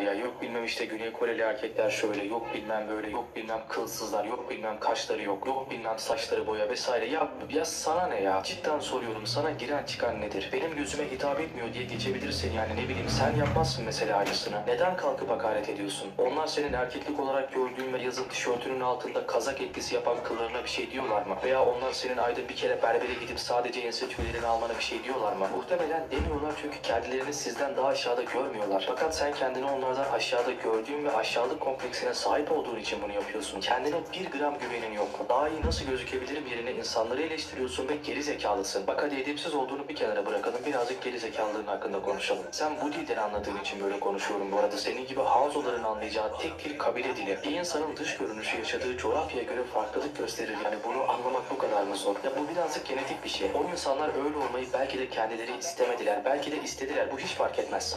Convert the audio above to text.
diyorlar ya. Yok bilmem işte Güney Koreli erkekler şöyle, yok bilmem böyle, yok bilmem kılsızlar, yok bilmem kaşları yok, yok bilmem saçları boya vesaire. Ya, ya sana ne ya? Cidden soruyorum sana giren çıkan nedir? Benim gözüme hitap etmiyor diye geçebilirsin yani ne bileyim sen yapmazsın mesela aynısını. Neden kalkıp hakaret ediyorsun? Onlar senin erkeklik olarak gördüğün ve yazın tişörtünün altında kazak etkisi yapan kıllarına bir şey diyorlar mı? Veya onlar senin ayda bir kere berbere gidip sadece ense tüylerini almana bir şey diyorlar mı? Muhtemelen demiyorlar çünkü kendilerini sizden daha aşağıda görmüyorlar. Fakat sen kendini onlardan aşağıda gördüğün ve aşağılık kompleksine sahip olduğun için bunu yapıyorsun. Kendine bir gram güvenin yok. Daha iyi nasıl gözükebilirim yerine insanları eleştiriyorsun ve geri zekalısın. Bak hadi edepsiz olduğunu bir kenara bırakalım. Birazcık geri zekalılığın hakkında konuşalım. Sen bu dilden anladığın için böyle konuşuyorum bu arada. Senin gibi Hanzoların anlayacağı tek bir kabile dili. Bir insanın dış görünüşü yaşadığı coğrafyaya göre farklılık gösterir. Yani bunu anlamak bu kadar mı zor? Ya bu birazcık genetik bir şey. O insanlar öyle olmayı belki de kendileri istemediler. Belki de istediler. Bu hiç fark etmez.